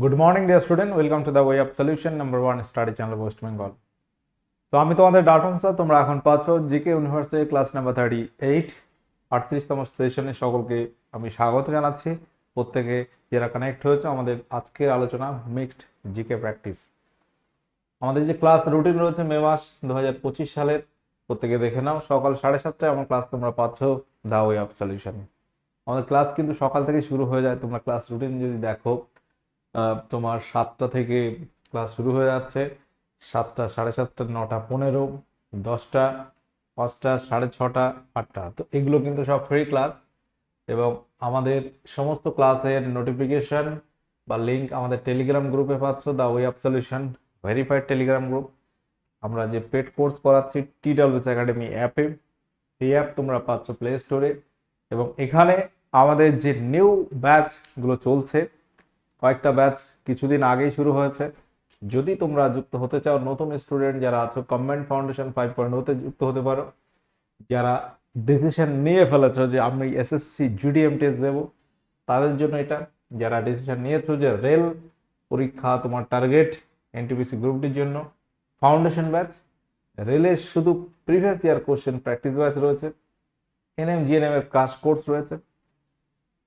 Good morning dear student welcome to the way of solution number one study channel West Bengal তো আমি তোমাদের ডাটন sir, তোমরা এখন পাচ্ছ GK university class number thirty eight আটত্রিশতম সেশনে সকলকে আমি স্বাগত জানাচ্ছি। প্রত্যেকে যারা কানেক্ট হয়েছে, আমাদের আজকের আলোচনা মিক্সড জিকে প্র্যাকটিস আমাদের যে ক্লাস রুটিন রয়েছে মে মাস দু হাজার পঁচিশ সালের, প্রত্যেকে দেখে নাও, সকাল সাড়ে সাতটায় আমার ক্লাস তোমরা পাচ্ছ দ্য ওয়ে অফ সলিউশনে আমাদের ক্লাস কিন্তু সকাল থেকে শুরু হয়ে যায়, তোমরা ক্লাস রুটিন যদি দেখো তোমার সাতটা থেকে ক্লাস শুরু হয়ে যাচ্ছে। সাতটা, সাড়ে সাতটা, নটা, পনেরো, দশটা, পাঁচটা, সাড়ে ছটা, আটটা। তো এগুলো কিন্তু সব ফ্রি ক্লাস এবং আমাদের সমস্ত ক্লাসের নোটিফিকেশন বা লিঙ্ক আমাদের টেলিগ্রাম গ্রুপে পাচ্ছ the way of solution verified telegram group আমরা যে পেড কোর্স করাচ্ছি টি ডাব্লিউএস একাডেমি অ্যাপে এই অ্যাপ তোমরা পাচ্ছ প্লে স্টোরে এবং এখানে আমাদের যে নিউ ব্যাচগুলো চলছে কয়েকটা ব্যাচ কিছুদিন আগেই শুরু হয়েছে। যদি তোমরা যুক্ত হতে চাও, নতুন স্টুডেন্ট যারা আছো কমেন্ট ফাউন্ডেশন ফাইভ পয়েন্ট হতে যুক্ত হতে পারো। যারা ডিসিশন নিয়ে ফেলেছো যে আমি এসএসসি জিডিএম টেস্ট দেবো, তাদের জন্য এটা। যারা ডিসিশন নিয়েছো যে রেল পরীক্ষা তোমার টার্গেট এনটিপিসি গ্রুপটির জন্য ফাউন্ডেশন ব্যাচ রেলের শুধু previous year question practice batch রয়েছে এনএম জিএনএম এর ক্রাশ কোর্স রয়েছে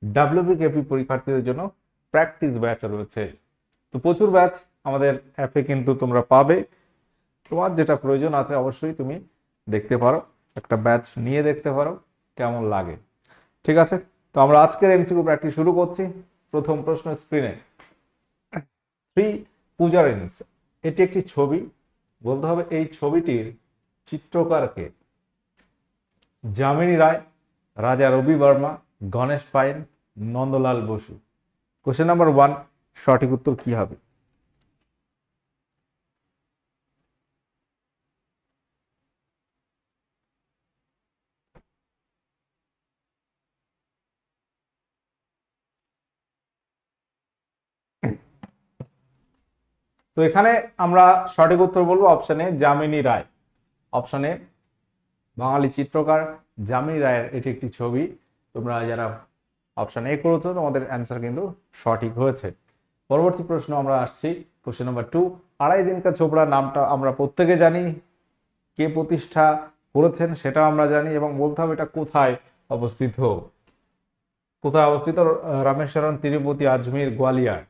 ডাব্লিউবিকেপি পরীক্ষার্থীদের জন্য প্র্যাকটিস ব্যাচ রয়েছে। তো প্রচুর ব্যাচ আমাদের অ্যাপে কিন্তু তোমরা পাবে। তোমার যেটা প্রয়োজন আছে অবশ্যই তুমি দেখতে পারো। একটা ব্যাচ নিয়ে দেখতে পারো, কেমন লাগে। ঠিক আছে? তো আমরা আজকের এমসিকিউ প্র্যাকটিস শুরু করছি। প্রথম প্রশ্ন স্ক্রিনে থ্রি পূজারেন্স এটি একটি ছবি। বলতে হবে এই ছবিটির চিত্রকারকে Jamini Roy, Raja Ravi Varma, Ganesh Pyne Nandalal Basu. Question number one সঠিক উত্তর কি হবে? তো এখানে আমরা সঠিক উত্তর বলব অপশনে যামিনী রায়। অপশনে বাঙালি চিত্রকার যামিনী রায়ের এটি একটি ছবি। তোমরা যারা অপশন এ করেছ তোমাদের অ্যান্সার কিন্তু সঠিক হয়েছে। পরবর্তী প্রশ্ন আমরা আসছি কোশ্চেন নাম্বার টু আড়াই দিনকা চোপড়া নামটা আমরা প্রত্যেকে জানি, কে প্রতিষ্ঠা করেছেন সেটা আমরা জানি এবং বলতে হবে এটা কোথায় অবস্থিত। কোথায় অবস্থিত? রামেশ্বরম, তিরুপতি, আজমির, গোয়ালিয়ার।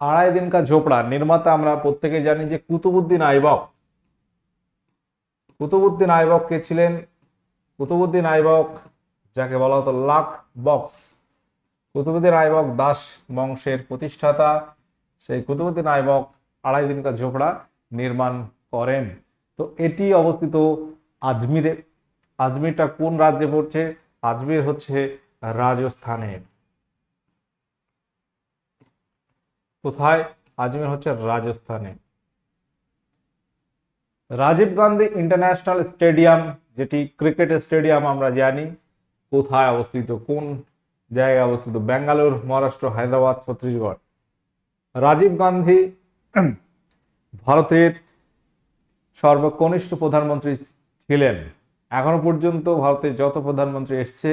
আড়াই দিনকা ঝোপড়া নির্মাতা আমরা প্রত্যেকে জানি যে কুতুবুদ্দিন আইবক। কুতুবুদ্দিন আইবক কে ছিলেন? কুতুবুদ্দিন আইবক যাকে বলা হতো লাক বক্স। কুতুবুদ্দিন আইবক দাস বংশের প্রতিষ্ঠাতা। সেই কুতুবুদ্দিন আইবক আড়াই দিনকা ঝোপড়া নির্মাণ করেন। তো এটি অবস্থিত আজমিরে। আজমিরটা কোন রাজ্যে পড়ছে? আজমির হচ্ছে রাজস্থানে। কোথায়? আজমির হচ্ছে রাজস্থানে। রাজীব গান্ধী ইন্টারন্যাশনাল স্টেডিয়াম, যেটি ক্রিকেট স্টেডিয়াম আমরা জানি কোথায় অবস্থিত? কোন জায়গায় অবস্থিত? ব্যাঙ্গালোর, মহারাষ্ট্র, হায়দ্রাবাদ, ছত্তিশগড়। রাজীব গান্ধী ভারতের সর্বকনিষ্ঠ প্রধানমন্ত্রী ছিলেন। এখনও পর্যন্ত ভারতের যত প্রধানমন্ত্রী এসছে,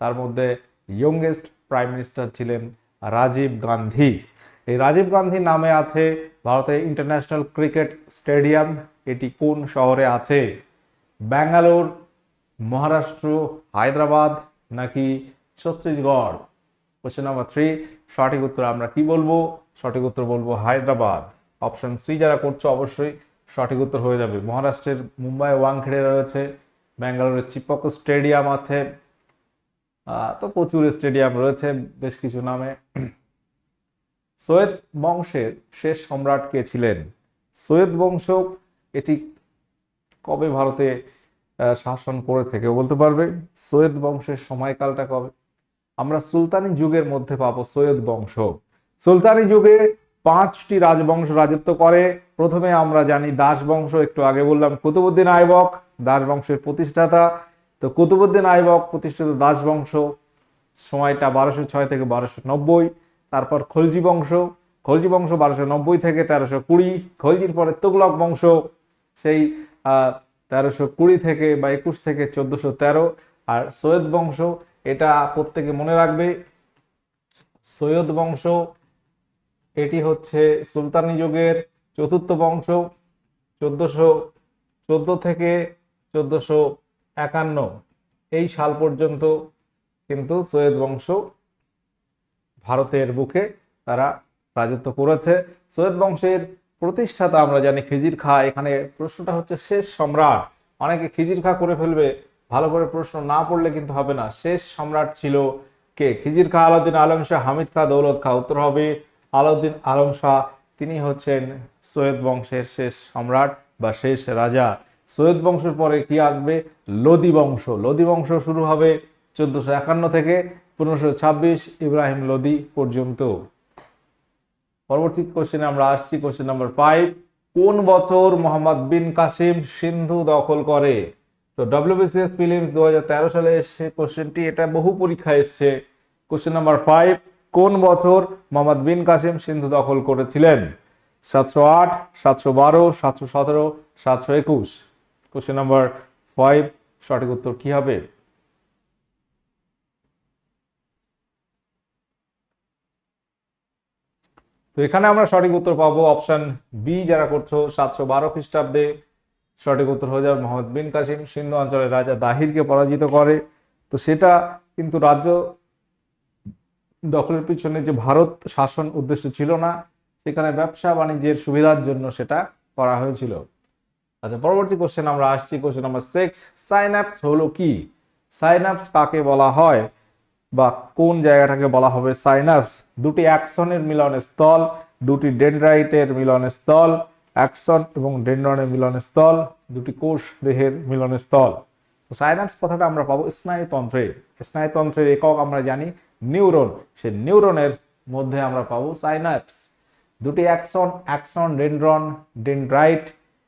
তার মধ্যে ইয়ংগেস্ট প্রাইম মিনিস্টার ছিলেন রাজীব গান্ধী। এই রাজীব গান্ধী নামে আছে ভারতের ইন্টারন্যাশনাল ক্রিকেট স্টেডিয়াম এটি কোন শহরে আছে? ব্যাঙ্গালোর মহারাষ্ট্র, হায়দ্রাবাদ নাকি ছত্তিশগড়? কোশ্চেন নাম্বার থ্রি সঠিক উত্তর আমরা কি বলব? সঠিক উত্তর বলব হায়দ্রাবাদ। অপশন সি যারা করছ অবশ্যই সঠিক উত্তর হয়ে যাবে। মহারাষ্ট্রের মুম্বাই ওয়াংখেড়ে রয়েছে, ব্যাঙ্গালোরের চিপক স্টেডিয়াম আছে তো প্রচুর স্টেডিয়াম রয়েছে বেশ কিছু নামে। সৈয়দ বংশের শেষ সম্রাট কে ছিলেন? সৈয়দ বংশ এটি কবে ভারতে শাসন করে থেকে। বলতে পারবে, সৈয়দ বংশের সময়কালটা কবে? আমরা সুলতানি যুগের মধ্যে পাবো সৈয়দ বংশ। সুলতানি যুগে পাঁচটি রাজবংশ রাজত্ব করে। প্রথমে আমরা জানি দাস বংশ একটু আগে বললাম কুতুবুদ্দিন আইবক দাস বংশের প্রতিষ্ঠাতা। তো কুতুবুদ্দিন আইবক প্রতিষ্ঠিত দাস বংশ সময়টা বারোশো ছয় থেকে বারোশো নব্বই। তারপর খলজি বংশ খলজি বংশ বারোশো নব্বই থেকে তেরোশো কুড়ি। খলজির পরে তুগলক বংশ, সেই তেরোশো কুড়ি থেকে বা একুশ থেকে চোদ্দশো তেরো। আর সৈয়দ বংশ, এটা প্রত্যেকে মনে রাখবে, সৈয়দ বংশ, এটি হচ্ছে সুলতানি যুগের চতুর্থ বংশ, চোদ্দশো চোদ্দ থেকে চোদ্দশো একান্ন। এই সাল পর্যন্ত কিন্তু সৈয়দ বংশ ভারতের বুকে তারা রাজত্ব করেছে। সৈয়দ বংশের প্রতিষ্ঠাতা আমরা জানি খিজির খা, এখানে প্রশ্নটা হচ্ছে শেষ সম্রাট। অনেকে খিজির খা করে ফেলবে, ভালো করে প্রশ্ন না পড়লে কিন্তু হবে না। শেষ সম্রাট ছিল কে? খিজির খা, আলাউদ্দিন আলম শাহ, হামিদ খা, দৌলত খা। উত্তর হবে আলাউদ্দিন আলম শাহ। তিনি হচ্ছেন সৈয়দ বংশের শেষ সম্রাট বা শেষ রাজা। সৈয়দ বংশের পরে কি আসবে? লোদি বংশ। লোদি বংশ শুরু হবে চোদ্দশো একান্ন থেকে পনেরোশো ছাব্বিশ ইব্রাহিম লোদি পর্যন্ত। পরবর্তী কোশ্চেনে আমরা আসছি কোশ্চেন নাম্বার ফাইভ কোন বছর মোহাম্মদ বিন কাসিম সিন্ধু দখল করে? তো ডব্লিউবিসিএস ফিলিমস দু সালে এসছে কোশ্চেনটি এটা বহু পরীক্ষায় এসছে। কোশ্চেন নাম্বার ফাইভ কোন বছর মোহাম্মদ বিন কাসিম সিন্ধু দখল করেছিলেন? সাতশো আট, সাতশো বারো, সাতশো সতেরো, সাতশো একুশ। কোশ্চেন নাম্বার ফাইভ সঠিক উত্তর কি হবে? তো এখানে আমরা সঠিক উত্তর পাবো অপশন বি যারা করছ সাতশো বারো খ্রিস্টাব্দে। সঠিক উত্তর হয়ে যাবে মোহাম্মদ বিন কাসিম, সিন্ধু অঞ্চলের রাজা দাহিরকে পরাজিত করে। তো সেটা কিন্তু রাজ্য দখলের পিছনে যে ভারত শাসন উদ্দেশ্য ছিল না, সেখানে ব্যবসা বাণিজ্যের সুবিধার জন্য সেটা করা হয়েছিল। আচ্ছা পরবর্তী কোশ্চেন আমরা আসছি কোশ্চেন নাম্বার সিক্স সাইন্যাপস হলো কি? সাইন্যাপস কাকে বলা হয়? বা কোন জায়গাটাকে বলা হবে সাইনাপস? দুটি অ্যাকশনের মিলনস্থল দুটি ডেনড্রাইটের মিলনস্থল অ্যাকশন এবং ডেনড্রনের মিলনস্থল দুটি কোষ দেহের মিলনস্থল তো সাইনাপস কথাটা আমরা পাবো স্নায়ুতন্ত্রে। স্নায়ুতন্ত্রের একক আমরা জানি নিউরন। সে নিউরনের মধ্যে আমরা পাবো সাইনাপস। দুটি অ্যাকশন অ্যাকশন ডেনড্রন, ডেনড্রাইট,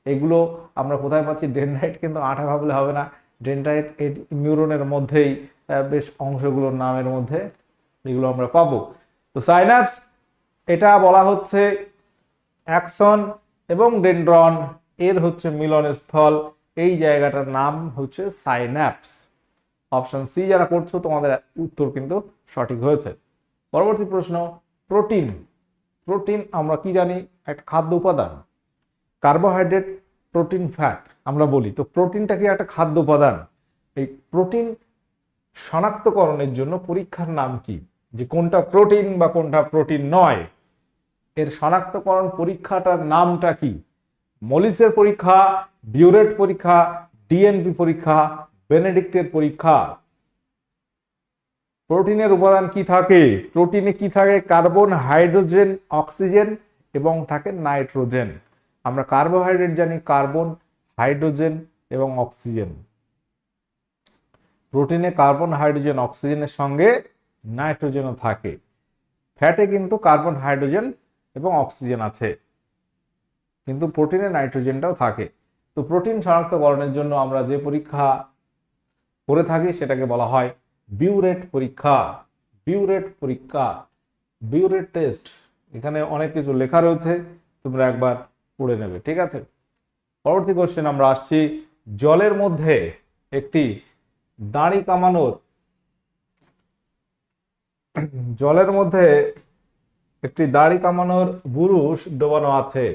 এগুলো আমরা কোথায় পাচ্ছি? ডেনড্রাইট কিন্তু আঠা ভাবলে হবে না। ডেনড্রাইট নিউরনের মধ্যেই বেশ অংশগুলোর নামের মধ্যে এগুলো আমরা পাবো। তো সাইনাপস এটা বলা হচ্ছে অ্যাকশন এবং ডেনড্রন এর হচ্ছে মিলনস্থল। এই জায়গাটার নাম হচ্ছে সাইন্যাপস অপশন সি যারা করছ, তোমাদের উত্তর কিন্তু সঠিক হয়েছে। পরবর্তী প্রশ্ন প্রোটিন প্রোটিন আমরা কি জানি? একটা খাদ্য উপাদান। কার্বোহাইড্রেট প্রোটিন ফ্যাট আমরা বলি। তো প্রোটিনটা কি একটা খাদ্য উপাদান? এই প্রোটিন শনাক্তকরণের জন্য পরীক্ষার নাম কি? যে কোনটা প্রোটিন বা কোনটা প্রোটিন নয়? এর শনাক্তকরণ পরীক্ষাটার নামটা কি? মলিসের পরীক্ষা, বিউরেট পরীক্ষা, ডিএনপি পরীক্ষা, বেনেডিক্টের পরীক্ষা। প্রোটিনের উপাদান কি থাকে? প্রোটিনে কি থাকে? কার্বন, হাইড্রোজেন, অক্সিজেন এবং থাকে নাইট্রোজেন। আমরা কার্বোহাইড্রেট জানি, কার্বন, হাইড্রোজেন এবং অক্সিজেন। প্রোটিনে কার্বন, হাইড্রোজেন, অক্সিজেনের সঙ্গে নাইট্রোজেনও থাকে। ফ্যাটে কিন্তু কার্বন, হাইড্রোজেন এবং অক্সিজেন আছে। কিন্তু প্রোটিনে নাইট্রোজেনটাও থাকে। তো প্রোটিন শনাক্তকরণের জন্য আমরা যে পরীক্ষা করে থাকি সেটাকে বলা হয় বিউরেট পরীক্ষা। বিউরেট পরীক্ষা, বিউরেট টেস্ট। এখানে অনেক কিছু লেখা রয়েছে, তোমরা একবার পড়ে নেবে, ঠিক আছে? পরবর্তী কোশ্চেন আমরা আসছি, জলের মধ্যে একটি দাড়ি কামানোর। জলের মধ্যে একটি দাড়ি কামানোর বুরুষ ডোবানো আছে।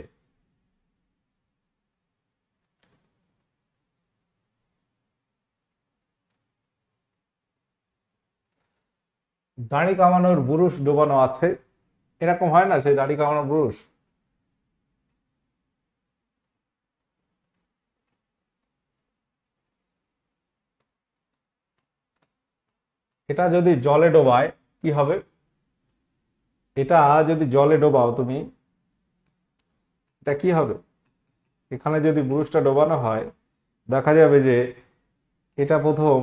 দাড়ি কামানোর বুরুষ ডোবানো আছে। এরকম হয় না, সেই দাড়ি কামানোর বুরুষ এটা যদি জলে ডোবায়, কি হবে? এটা যদি জলে ডোবাও তুমি, এটা কি হবে? এখানে যদি ব্রুশটা ডোবানো হয়, দেখা যাবে যে এটা প্রথম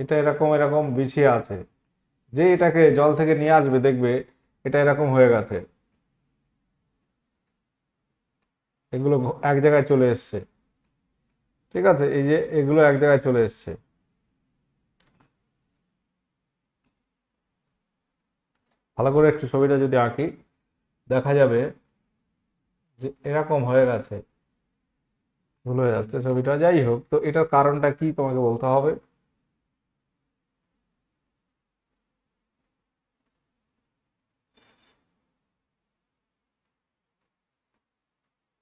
এটা এরকম এরকম বিছিয়ে আছে। যে এটাকে জল থেকে নিয়ে আসবে, দেখবে এটা এরকম হয়ে গেছে। এগুলো এক জায়গায় চলে এসছে। ঠিক আছে? এই যে এগুলো এক জায়গায় চলে এসছে। ভালো করে একটু ছবিটা যদি আঁকি, দেখা যাবে যে এরকম হয়ে গেছে। ভুল হয়ে যাচ্ছে ছবিটা। যাই হোক, তো এটার কারণটা কি তোমাকে বলতে হবে?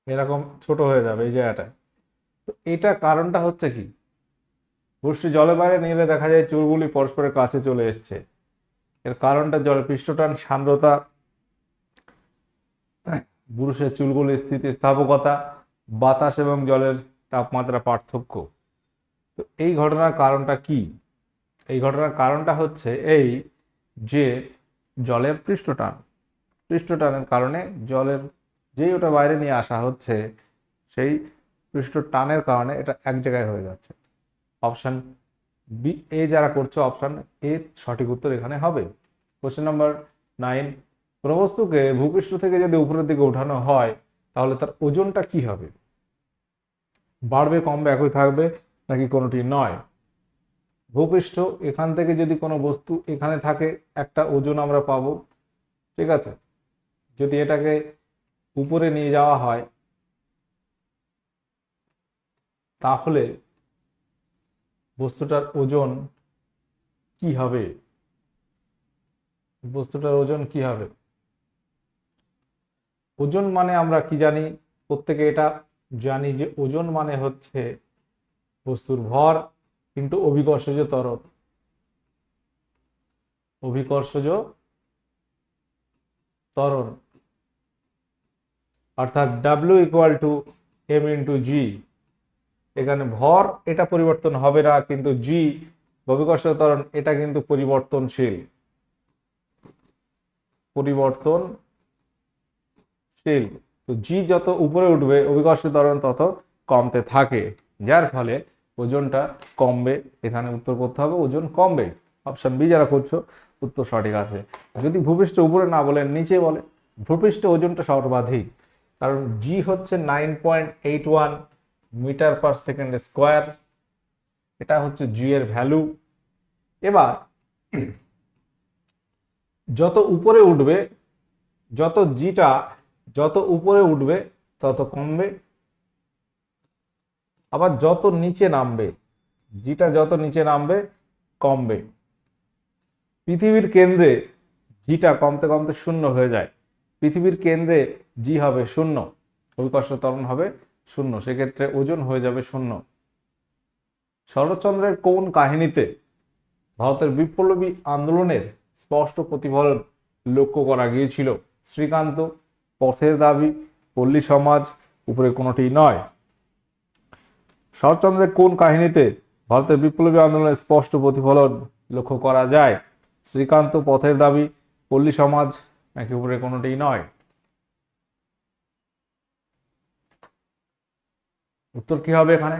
এরকম ছোট হয়ে যাবে এই জায়গাটায়। এটা কারণটা হচ্ছে কি? বৃষ্টি জলে বাইরে নিলে দেখা যায় চুলগুলি পরস্পরের কাছে চলে এসছে। এর কারণটা জলের পৃষ্ঠটান, সান্দ্রতা, পুরুষের চুলগুলির স্থিতিস্থাপকতা, বাতাস এবং জলের তাপমাত্রা পার্থক্য। তো এই ঘটনার কারণটা কি? এই ঘটনার কারণটা হচ্ছে এই যে জলের পৃষ্ঠটান, পৃষ্ঠটানের কারণে জলের যেই ওটা বাইরে নিয়ে আসা হচ্ছে, সেই পৃষ্ঠ টানের কারণে এটা এক জায়গায় হয়ে যাচ্ছে। অপশন বি এ যারা করছ অপশন এ সঠিক উত্তর এখানে হবে। কোশ্চেন নাম্বার নাইন কোনো বস্তুকে ভূপৃষ্ঠ থেকে যদি উপরের দিকে ওঠানো হয়, তাহলে তার ওজনটা কি হবে? বাড়বে, কমবে, একই থাকবে নাকি কোনোটি নয়? ভূপৃষ্ঠ এখান থেকে যদি কোনো বস্তু এখানে থাকে, একটা ওজন আমরা পাবো। ঠিক আছে? যদি এটাকে উপরে নিয়ে যাওয়া হয় তাহলে বস্তুটার ওজন কি হবে? বস্তুটার ওজন কি হবে? ওজন মানে আমরা কি জানি? প্রত্যেকে এটা জানি যে ওজন মানে হচ্ছে বস্তুর ভর কিন্তু অভিকর্ষজ ত্বরণ অভিকর্ষজ ত্বরণ অর্থাৎ W equal to M into G এখানে ভর এটা পরিবর্তন হবে না, কিন্তু জি অভিকর্ষ ত্বরণ এটা কিন্তু পরিবর্তনশীল। পরিবর্তনশীল। তো জি যত উপরে উঠবে অভিকর্ষ ত্বরণ তত কমতে থাকে, যার ফলে ওজনটা কমবে। এখানে উত্তর করতে হবে, ওজন কমবে। অপশন বি যারা করছ উত্তর সঠিক আছে। যদি ভূপৃষ্ঠ উপরে না বলে নিচে বলে ভূপৃষ্ঠ ওজনটা সর্বাধিক। কারণ জি হচ্ছে nine point eight one metre per second square, এটা হচ্ছে জি এর ভ্যালু। এবার, যত উপরে উঠবে, যত জিটা যত উপরে উঠবে, তত কমবে। আবার যত নিচে নামবে, জিটা যত নিচে নামবে, কমবে। পৃথিবীর কেন্দ্রে জিটা কমতে কমতে শূন্য হয়ে যায়। পৃথিবীর কেন্দ্রে জি হবে শূন্য। অভিকর্ষ ত্বরণ হবে শূন্য, সেক্ষেত্রে ওজন হয়ে যাবে শূন্য। শরৎচন্দ্রের কোন কাহিনীতে ভারতের বিপ্লবী আন্দোলনের স্পষ্ট প্রতিফলন লক্ষ্য করা গিয়েছিল? শ্রীকান্ত, পথের দাবি, পল্লী সমাজ, উপরে কোনোটি নয়। শরৎচন্দ্রের কোন কাহিনীতে ভারতের বিপ্লবী আন্দোলনের স্পষ্ট প্রতিফলন লক্ষ্য করা যায়? শ্রীকান্ত, পথের দাবি, পল্লী সমাজ, নাকি উপরে কোনোটি নয়? উত্তর কি হবে এখানে?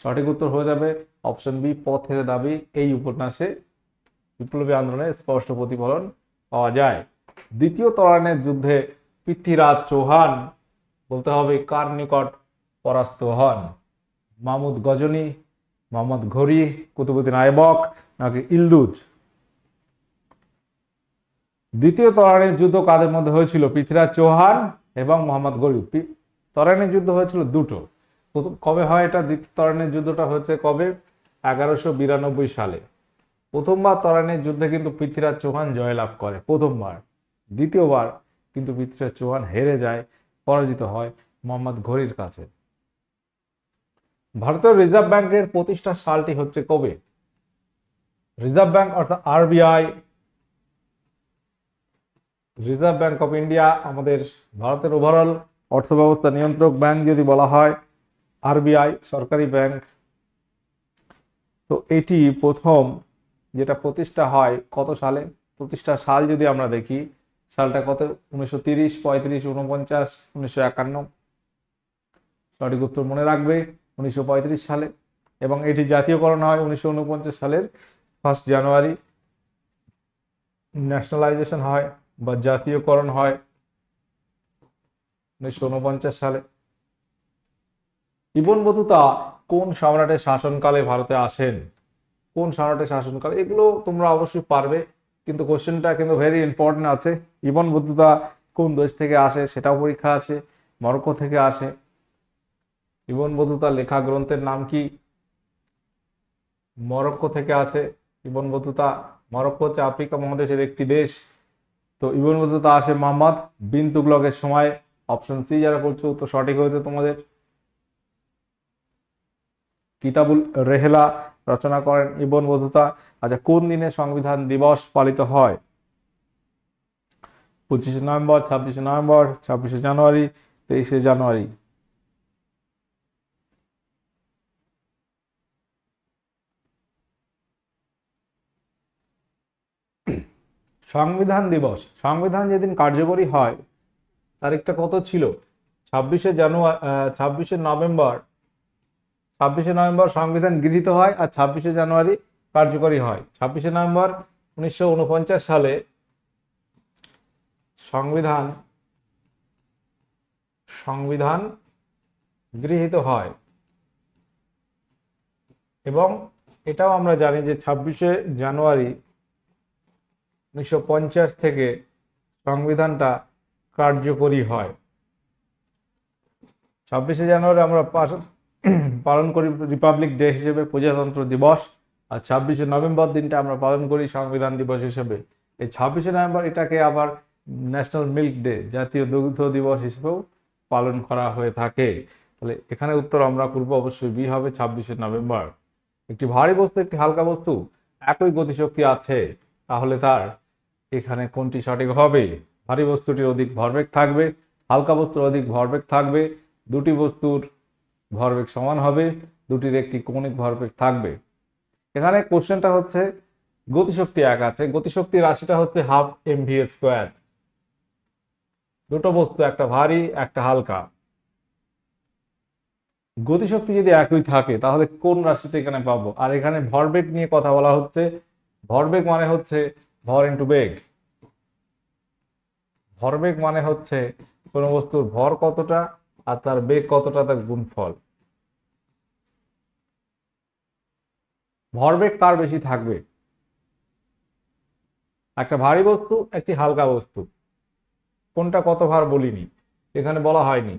সঠিক উত্তর হয়ে যাবে অপশন বি, পথের দাবি। এই উপন্যাসে বিপ্লবী আন্দোলনের স্পষ্ট প্রতিফলন পাওয়া যায়। দ্বিতীয় তরানের যুদ্ধে পৃথ্বীরাজ চৌহান, বলতে হবে কার নিকট পরাস্ত হন? মাহমুদ গজনী মোহাম্মদ ঘড়ি, কুতুবুদ্দিন আইবক নাকি ইলদুজ? দ্বিতীয় তরানের যুদ্ধ কাদের মধ্যে হয়েছিল? পৃথ্বীরাজ চৌহান এবং মোহাম্মদ গরিব। তরানের যুদ্ধ হয়েছিল দুটো। কবে হয় এটা? দ্বিতীয় তরানের যুদ্ধটা হয়েছে কবে? এগারোশো বিরানব্বই সালে। প্রথমবার তরানের যুদ্ধে কিন্তু পৃথ্বীরাজ চৌহান জয়লাভ করে, প্রথমবার। দ্বিতীয়বার কিন্তু পৃথ্বীরাজ চৌহান হেরে যায়, পরাজিত হয় মোহাম্মদ ঘড়ির কাছে। ভারতীয় রিজার্ভ ব্যাংকের প্রতিষ্ঠা সালটি হচ্ছে কবে? রিজার্ভ ব্যাংক অর্থাৎ RBI, reserve bank of India, আমাদের ভারতের ওভারঅল অর্থব্যবস্থা নিয়ন্ত্রক ব্যাংক যদি বলা হয়, আরবিআই, সরকারি ব্যাংক, তো এটি প্রথম যেটা প্রতিষ্ঠা হয় কত সালে? প্রতিষ্ঠা সাল যদি আমরা দেখি, সালটা কত? উনিশশো তিরিশ, পঁয়ত্রিশ উনপঞ্চাশ উনিশশো একান্ন। সঠিক উত্তর মনে রাখবে, উনিশশো পঁয়ত্রিশ সালে। এবং এটি জাতীয়করণ হয় উনিশশো ঊনপঞ্চাশ সালের ফার্স্ট জানুয়ারি। ন্যাশনালাইজেশন হয় বা জাতীয়করণ হয় উনিশশো উনপঞ্চাশ সালে। ইবন বতুতা কোন সম্রাটের শাসনকালে ভারতে আসেন? কোন সম্রাটের শাসনকালে? এগুলো তোমরা অবশ্যই পারবে, কিন্তু কোশ্চেনটা কিন্তু ভেরি ইম্পর্টেন্ট আছে। ইবন বতুতা কোন দেশ থেকে আসে সেটাও পরীক্ষা আছে, মরক্কো থেকে আসে। ইবন বতুতা লেখা গ্রন্থের নাম কি? মরক্কো থেকে আসে। ইবন বতুতা মরক্কো হচ্ছে আফ্রিকা মহাদেশের একটি দেশ। তো ইবন বতুতা আসে মোহাম্মদ বিন তুগলকের সময়। অপশন সি যারা করছ উত্তর সঠিক হয়েছে তোমাদের। কিতাবুল রেহেলা রচনা করেন ইবন বধুতা আচ্ছা কোন দিনে সংবিধান দিবস পালিত হয়? পঁচিশে নভেম্বর, ছাব্বিশে নভেম্বর, ছাব্বিশে জানুয়ারি, তেইশে জানুয়ারি। সংবিধান দিবস। সংবিধান যেদিন কার্যকরী হয় তারিখটা কত ছিল? ছাব্বিশে জানুয়ারি ছাব্বিশে নভেম্বর ছাব্বিশে নভেম্বর সংবিধান গৃহীত হয় আর ছাব্বিশে জানুয়ারি কার্যকরী হয়। ছাব্বিশে নভেম্বর উনিশশো উনপঞ্চাশ সালে সংবিধান সংবিধান গৃহীত হয়। এবং এটাও আমরা জানি যে ছাব্বিশে জানুয়ারি উনিশশো পঞ্চাশ থেকে সংবিধানটা কার্যকরী হয়। ছাব্বিশে জানুয়ারি আমরা পালন করি রিপাবলিক ডে হিসেবে, প্রজাতন্ত্র দিবস। আর ছাব্বিশে নভেম্বর দিনটা আমরা পালন করি সংবিধান দিবস হিসেবে। এই ছাব্বিশে নভেম্বর এটাকে আবার ন্যাশনাল মিল্ক ডে, জাতীয় দুগ্ধ দিবস হিসেবেও পালন করা হয়ে থাকে। তাহলে এখানে উত্তর আমরা করব, অবশ্যই বি হবে ছাব্বিশে নভেম্বর। একটি ভারী বস্তু, একটি হালকা বস্তু, একই গতিশক্তি আছে। তাহলে তার এখানে কোনটি সঠিক হবে? ভারী বস্তুটির অধিক ভরবেগ থাকবে, হালকা বস্তুর অধিক ভরবেগ থাকবে, দুটি বস্তুর ভরবেগ সমান হবে, দুটির একটি কৌণিক ভরবেগ থাকবে। এখানে কোশ্চেনটা হচ্ছে, গতিশক্তি এক আছে, গতিশক্তি রাশিটা হচ্ছে হাফ এম ভি স্কোয়ার। দুটো বস্তু, একটা ভারী, একটা হালকা। গতিশক্তি যদি একই থাকে, তাহলে কোন রাশিটা এখানে পাবো? আর এখানে ভরবেগ নিয়ে কথা বলা হচ্ছে, ভরবেগ মানে হচ্ছে ভর ইন্টু বেগ। ভরবেগ মানে হচ্ছে কোনো বস্তুর ভর কতটা আর তার বেগ কতটা তার গুণফল। ভরবেগ কার বেশি থাকবে। একটা ভারী বস্তু, একটি হালকা বস্তু। কোনটা কত ভার বলিনি, এখানে বলা হয়নি।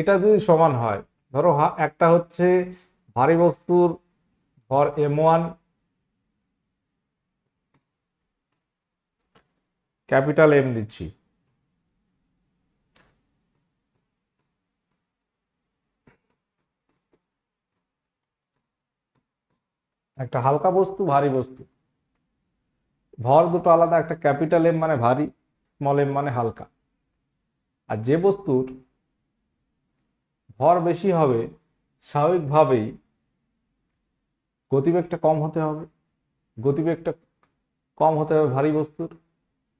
এটা যদি সমান হয়, ধরো একটা হচ্ছে ভারী বস্তুর ভর এম ওয়ান, ক্যাপিটাল এম দিচ্ছি। একটা হালকা বস্তু, ভারী বস্তু। ভর দুটো আলাদা, একটা ক্যাপিটাল এম মানে ভারী স্মল এম মানে হালকা। আর যে বস্তুর ভর বেশি হবে, স্বাভাবিকভাবেই গতিবেগটা কম হতে হবে। গতিবেগটা কম হতে হবে ভারী বস্তুর,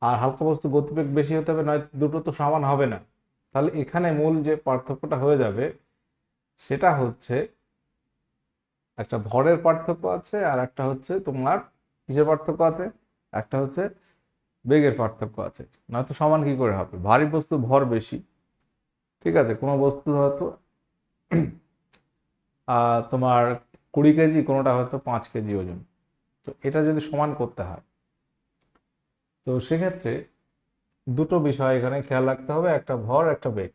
আর হালকা বস্তু গতিবেগ বেশি হতে হবে নয় দুটো তো সমান হবে না। তাহলে এখানে মূল যে পার্থক্যটা হয়ে যাবে, সেটা হচ্ছে একটা ভরের পার্থক্য আছে আর একটা হচ্ছে তোমার কিসের পার্থক্য আছে? একটা হচ্ছে বেগের পার্থক্য আছে। নয়তো সমান কি করে হবে? ভারী বস্তু, ভর বেশি। ঠিক আছে? কোনো বস্তু হয়তো তোমার কুড়ি কেজি, কোনোটা হয়তো পাঁচ কেজি ওজন। তো এটা যদি সমান করতে হয়, তো সেক্ষেত্রে দুটো বিষয় এখানে খেয়াল রাখতে হবে, একটা ভর, একটা বেগ।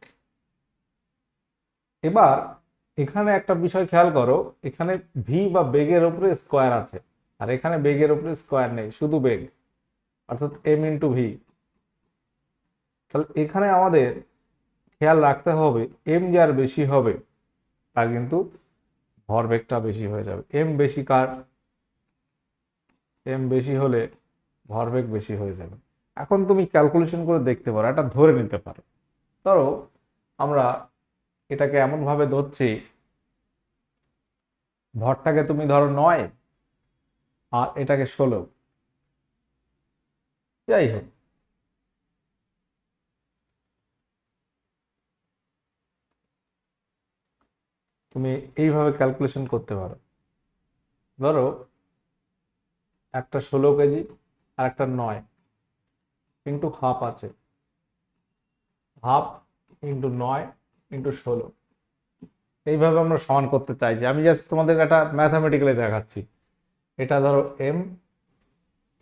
এবার এখানে একটা বিষয় খেয়াল করো, এখানে ভি বা বেগের উপরে স্কোয়ার আছে, আর এখানে বেগের উপরে স্কোয়ার নেই, শুধু বেগ, অর্থাৎ এম ইন্টু ভি তাহলে এখানে আমাদের খেয়াল রাখতে হবে এম যার বেশি হবে তার কিন্তু ভরবেগটা বেশি হয়ে যাবে। এম বেশি কার? এম বেশি হলে ভরবেগ বেশি হয়ে যাবে। এখন তুমি ক্যালকুলেশন করে দেখতে পারো, এটা ধরে নিতে পারো। ধরো, আমরা এটাকে এমনভাবে ধরছি, ভরটাকে তুমি ধরো নয় আর এটাকে ষোলো। যাই হোক। তুমি এইভাবে ক্যালকুলেশন করতে পারো। ধরো একটা ষোলো কেজি আর একটা নয় ইন্টু হাফ আছে। হাফ ইন্টু নয় ইন্টু ষোলো। এইভাবে আমরা সমান করতে চাইছি আমি জাস্ট তোমাদের একটা ম্যাথামেটিক্যালি দেখাচ্ছি। এটা ধরো এম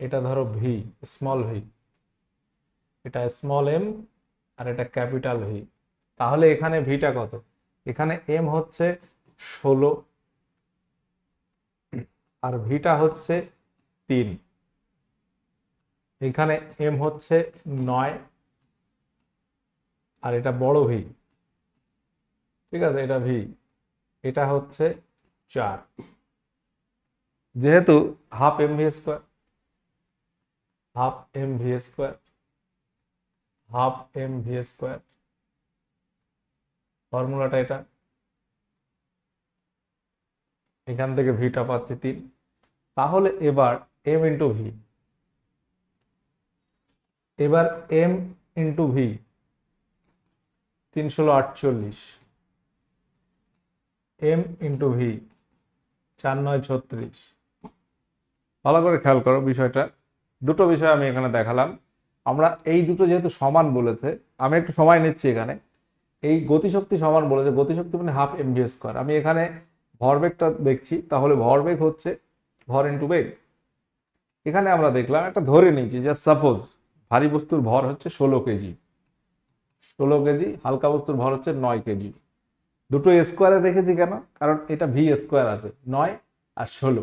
এটা ধরো ভি স্মল ভি এটা স্মল এম আর এটা ক্যাপিটাল ভি তাহলে এখানে ভিটা কত? এখানে এম হচ্ছে ষোলো আর ভিটা হচ্ছে তিন। এখানে এম হচ্ছে নয় আর এটা বড় ভি ঠিক আছে, এটা ভি। এটা হচ্ছে চার। যেহেতু half M V square, half M V square, half M V square, ফর্মুলাটা এটা। এখান থেকে ভিটা পাচ্ছি তিন। তাহলে এবার এম ইন্টু ভি। এবার এম ইন্টু ভি, তিনশো আটচল্লিশ। এম ইন্টু ভি চার নয় ছত্রিশ। ভালো করে খেয়াল করো বিষয়টা। দুটো বিষয় আমি এখানে দেখালাম। আমরা এই দুটো যেহেতু সমান বলেছে, আমি একটু সময় নিচ্ছি এখানে। এই গতিশক্তি সমান বলেছে, গতিশক্তি মানে হাফ এম ভি স্কোয়ার আমি এখানে ভরবেগটা দেখছি, তাহলে ভরবেগ হচ্ছে ভর ইন্টু বেগ এখানে আমরা দেখলাম, একটা ধরে নিয়েছি যে সাপোজ ভারী বস্তুর ভর হচ্ছে ষোলো কেজি। ষোলো কেজি, হালকা বস্তুর ভর হচ্ছে নয় কেজি। দুটো স্কোয়ারে রেখেছি কেন? কারণ এটা ভি স্কোয়ার আছে, নয় আর ষোলো।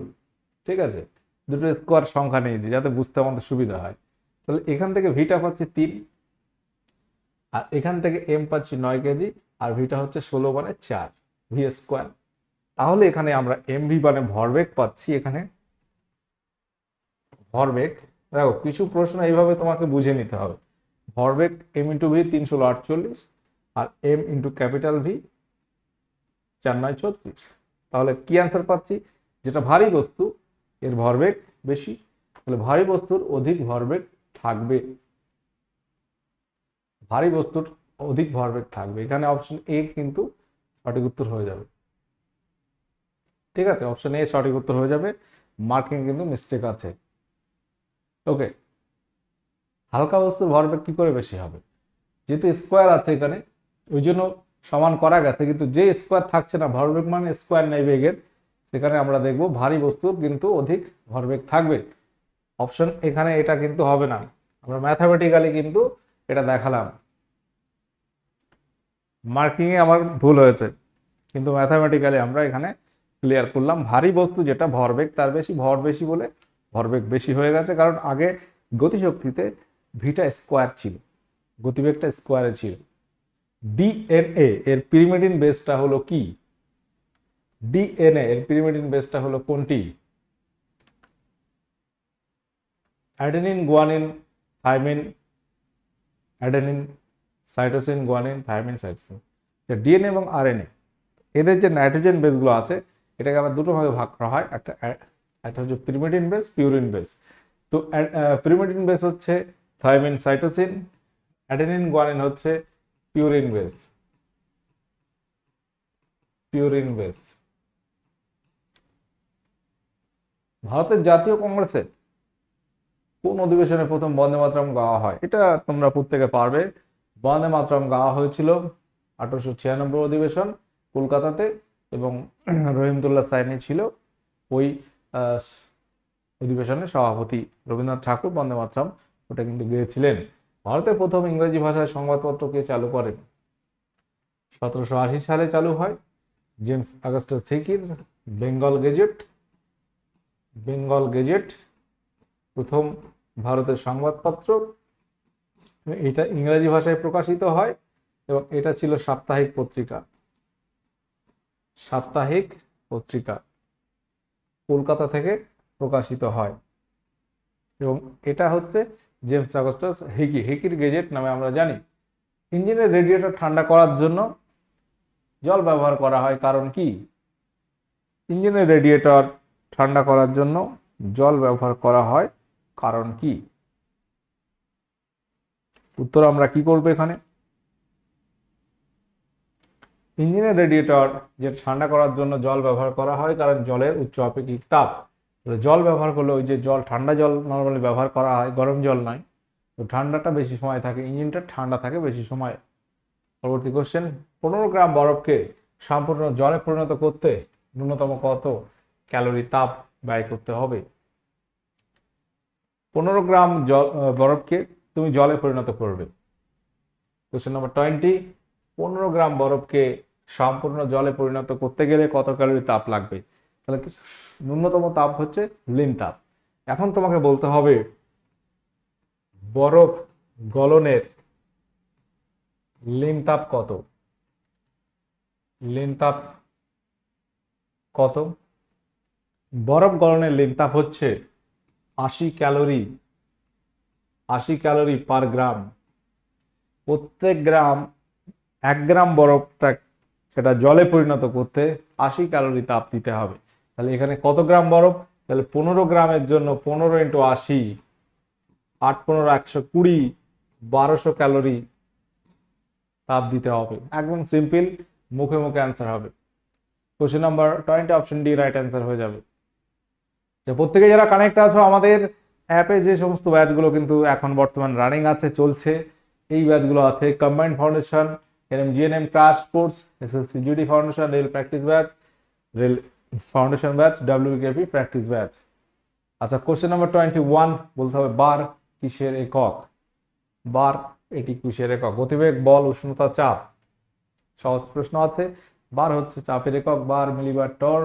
ঠিক আছে? দুটো স্কোয়ার সংখ্যা নিয়েছি যাতে বুঝতে আমাদের সুবিধা হয়। তাহলে এখান থেকে ভিটা পাচ্ছি তিন, আর এখান থেকে এম পাচ্ছি নয় কেজি, আর ভিটা হচ্ছে ষোলো মানে চার, ভি স্কোয়ার। তাহলে এখানে আমরা এম ভি মানে ভরবেগ পাচ্ছি এখানে। ভরবেগ, দেখো, কিছু প্রশ্ন এইভাবে তোমাকে বুঝে নিতে হবে। ভরবেগ এম ইন্টু ভি তিনশো আটচল্লিশ, আর এম ইন্টু ক্যাপিটাল ভি চার নয় ছত্রিশ। তাহলে কি অ্যান্সার পাচ্ছি? যেটা ভারী বস্তু, এর ভরবেগ বেশি, তাহলে ভারী বস্তুর অধিক ভরবেগ থাকবে। ভারী বস্তুর অধিক ভরবেগ থাকবে। এখানে অপশন এ কিন্তু সঠিক উত্তর হয়ে যাবে। ঠিক আছে অপশন এ সঠিক উত্তর হয়ে যাবে। মার্কিং কিন্তু মিস্টেক আছে। ওকে হালকা বস্তুর ভরবেগ কি করে বেশি হবে? যেহেতু স্কোয়ার আছে এখানে, ওই জন্য সমান করা গেছে, কিন্তু যে স্কোয়ার থাকছে না ভরবেগ মানে স্কোয়ার নেই বেগের, সেখানে আমরা দেখব ভারী বস্তুর কিন্তু অধিক ভরবেগ থাকবে। অপশন এখানে এটা কিন্তু হবে না। আমরা ম্যাথামেটিক্যালি কিন্তু এটা দেখালাম। মার্কিংয়ে আমার ভুল হয়েছে, কিন্তু ম্যাথামেটিক্যালি আমরা এখানে ক্লিয়ার করলাম। ভারী বস্তু যেটা ভরবেগ তার বেশি ভর বেশি বলে ভরবেগ বেশি হয়ে গেছে, কারণ আগে গতিশক্তিতে ভিটা স্কোয়ার ছিল, গতিবেগটা স্কোয়ারে ছিল। ডিএনএ, এর পিরিমিডিন বেসটা হলো কি? ডিএনএ, এর পিরিমিডিন বেসটা হলো কোনটি? Adenine, guanine, thymine, adenine, cytosine, guanine, thymine, cytosine. DNA এবং আরএনএ, এদের যে নাইট্রোজেন বেসগুলো আছে, এটাকে আবার দুটো ভাগে ভাগ করা হয়। একটা একটা হচ্ছে পিরিমিডিন বেস পিউরিন বেস তো পিরিমিডিন বেস হচ্ছে থাইমিন, সাইটোসিন, অ্যাডেনিন, গুয়ানিন হচ্ছে পিউরিন বেস পিউরিন বেস ভারতের জাতীয় কংগ্রেসের কোন অধিবেশনে প্রথম বন্দে মাতরম গাওয়া হয়? এটা তোমরা প্রত্যেকে পারবে। বন্দে মাতরম গাওয়া হয়েছিল আঠারোশো ছিয়ানব্বই অধিবেশন কলকাতাতে এবং রহিমতুল্লাহ সাইনি ছিল ওই অধিবেশনে সভাপতি রবীন্দ্রনাথ ঠাকুর বন্দে মাতরম ওটা কিন্তু গিয়েছিলেন। ভারতের প্রথম ইংরেজি ভাষায় সংবাদপত্র কে চালু করেন? সতেরোশো আশি সালে চালু হয় জেমস আগস্টাস হিকির বেঙ্গল গেজেট বেঙ্গল গেজেট, প্রথম ভারতের সংবাদপত্র। এটা ইংরেজি ভাষায় প্রকাশিত হয় এবং এটা ছিল সাপ্তাহিক পত্রিকা। সাপ্তাহিক পত্রিকা কলকাতা থেকে প্রকাশিত হয়। এবং এটা হচ্ছে জেমস আগস্টাস হেকি হেকির গেজেট নামে আমরা জানি। ইঞ্জিনের রেডিয়েটর ঠান্ডা করার জন্য জল ব্যবহার করা হয়, কারণ কি? ইঞ্জিনের রেডিয়েটর ঠান্ডা করার জন্য জল ব্যবহার করা হয়, কারণ কি? উত্তর আমরা কি করব এখানে? ইঞ্জিনের রেডিয়েটর যে ঠান্ডা করার জন্য জল ব্যবহার করা হয়, কারণ জলের উচ্চ আপেক্ষিক তাপ। জল ব্যবহার করলে ওই যে জল, ঠান্ডা জল নর্মালি ব্যবহার করা হয়, গরম জল নয়। তো ঠান্ডাটা বেশি সময় থাকে, ইঞ্জিনটা ঠান্ডা থাকে, বেশি সময়। পরবর্তী কোশ্চেন পনেরো গ্রাম বরফকে সম্পূর্ণ জলে পরিণত করতে ন্যূনতম কত ক্যালোরি তাপ ব্যয় করতে হবে? পনেরো গ্রাম জল বরফকে তুমি জলে পরিণত করবে। কোশ্চেন নাম্বার টোয়েন্টি পনেরো গ্রাম বরফকে সম্পূর্ণ জলে পরিণত করতে গেলে কত ক্যালোরি তাপ লাগবে? তাহলে ন্যূনতম তাপ হচ্ছে লিন তাপ। এখন তোমাকে বলতে হবে, বরফ গলনের লিন তাপ কত? লিন তাপ কত? বরফ গলনের লিন তাপ হচ্ছে আশি ক্যালোরি আশি ক্যালোরি পার গ্রাম। প্রত্যেক গ্রাম, এক গ্রাম বরফটা সেটা জলে পরিণত করতে আশি ক্যালোরি তাপ দিতে হবে। তাহলে এখানে কত গ্রাম বরফ? তাহলে পনেরো গ্রামের জন্য পনেরো ইন্টু আশি, আট পনেরো একশো কুড়ি, বারোশো ক্যালোরি তাপ দিতে হবে। একদম সিম্পল মুখে মুখে অ্যান্সার হবে। Question number twenty option D right answer হয়ে যাবে। যে প্রত্যেকে যারা কানেক্ট আছো, আমাদের অ্যাপে যে সমস্ত ব্যাচগুলো কিন্তু এখন বর্তমান রানিং আছে, চলছে, এই ব্যাচগুলো আছে combined foundation এরএম GNM crash course SSC GD foundation rail practice batch rail foundation batch WKP practice batch আচ্ছা কোশ্চেন নাম্বার টোয়েন্টি ওয়ান বলতে হবে, বার কিসের একক? বার এটি কিসের একক? গতিবেগ, বল, উষ্ণতা, চাপ। সহজ প্রশ্ন আছে। বার হচ্ছে চাপের একক, বার মিলিবার টর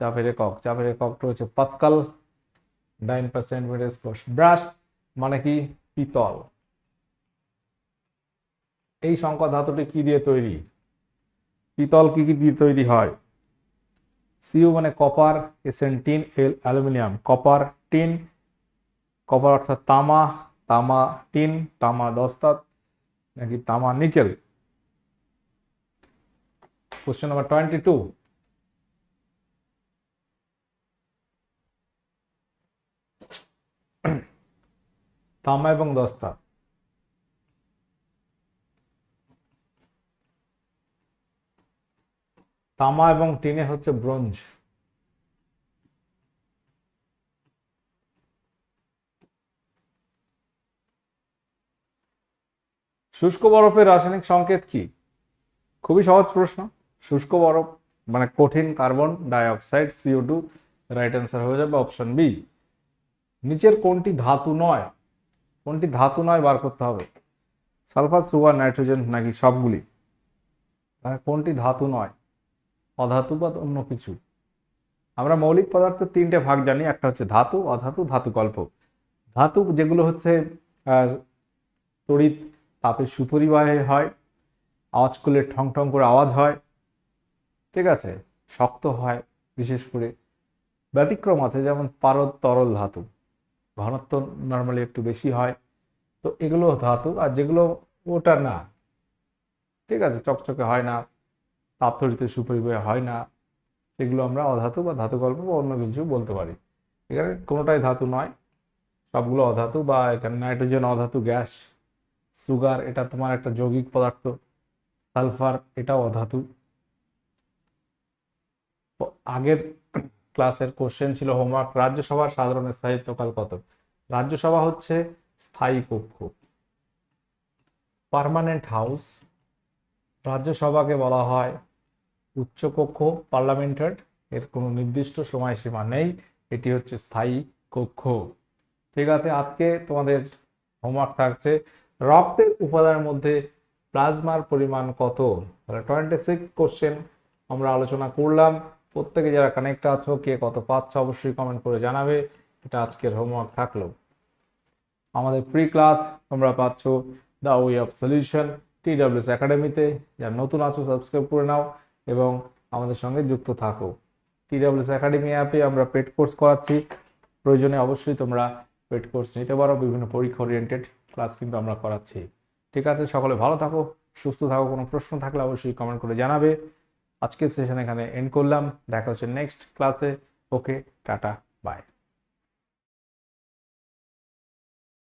চাপের একক। চাপের একক রয়েছে পাস্কাল নাইন পার্সেন্ট ব্রাশ মানে কি? পিতল। এই সংখ্যা ধাতুটি কি দিয়ে তৈরি? পিতল কি কি দিয়ে তৈরি হয়? সিউ মানে copper SN tin L aluminium copper tin copper অর্থাৎ তামা তামা টিন তামা দস্তাত নাকি তামা nickel. Question number twenty two তামা এবং দস্তা। তামা এবং টিনে হচ্ছে ব্রোঞ্জ। শুষ্ক বরফের রাসায়নিক সংকেত কি? খুবই সহজ প্রশ্ন। শুষ্ক বরফ মানে কঠিন carbon dioxide CO two right answer হয়ে যাবে অপশন বি নিচের কোনটি ধাতু নয়? কোনটি ধাতু নয় বার করতে হবে। সালফার, সুগার, নাইট্রোজেন নাকি সবগুলি? মানে কোনটি ধাতু নয়? অধাতু বা অন্য কিছু। আমরা মৌলিক পদার্থের তিনটে ভাগ জানি, একটা হচ্ছে ধাতু, অধাতু ধাতুকল্প ধাতু যেগুলো হচ্ছে তড়িৎ তাপের সুপরিবাহে হয়, আওয়াজ করলে ঠং ঠং করে আওয়াজ হয়, ঠিক আছে? শক্ত হয়, বিশেষ করে। ব্যতিক্রম আছে, যেমন পারদ তরল ধাতু। ঘনত্ব নর্মালি একটু বেশি হয়। তো এগুলো ধাতু, আর যেগুলো ওটা না, ঠিক আছে? চকচকে হয় না। তাপ তড়িতে সুপরিবাহে হয় না, সেগুলো আমরা অধাতু বা ধাতুকল্প বা অন্য কিছু বলতে পারি। এখানে কোনোটাই ধাতু নয়, সবগুলো অধাতু বা এখানে নাইট্রোজেন অধাতু, গ্যাস, সুগার, এটা তোমার একটা যৌগিক পদার্থ, সালফার, এটাও অধাতু। আগের ক্লাসের কোশ্চেন ছিল হোমওয়ার্ক, রাজ্যসভার সাধারণ স্থায়িত্বকাল কত? রাজ্যসভা হচ্ছে স্থায়ী কক্ষ, পার্মানেন্ট হাউস রাজ্যসভাকে বলা হয় উচ্চকক্ষ পার্লামেন্টের এর কোনো নির্দিষ্ট সময়সীমা নেই, এটি হচ্ছে স্থায়ী কক্ষ। ঠিক আছে, আজকে তোমাদের হোমওয়ার্ক থাকছে, রক্তের উপাদানের মধ্যে প্লাজমার পরিমাণ কত? তাহলে টোয়েন্টি সিক্স কোশ্চেন আমরা আলোচনা করলাম। প্রত্যেকে যারা কানেক্ট আছো, কে কত পাচ্ছ, অবশ্যই কমেন্ট করে জানাবে। এটা আজকের হোমওয়ার্ক থাকল। আমাদের প্রি ক্লাস তোমরা পাচ্ছ the way of solution TWS একাডেমিতে। যারা নতুন আছো, সাবস্ক্রাইব করে নাও এবং আমাদের সঙ্গে যুক্ত থাকো। টিডাব্লিউএস একাডেমি অ্যাপে আমরা পেড কোর্স করাচ্ছি। প্রয়োজনে অবশ্যই তোমরা পেড কোর্স নিতে পারো, বিভিন্ন পরীক্ষা ওরিয়েন্টেড ক্লাস কিন্তু আমরা করাচ্ছি। ঠিক আছে, সকলে ভালো থাকো, সুস্থ থাকো, কোনো প্রশ্ন থাকলে অবশ্যই কমেন্ট করে জানাবে। আজকের সেশন এখানে এন্ড করলাম। দেখা হচ্ছে নেক্সট ক্লাসে ওকে টাটা বাই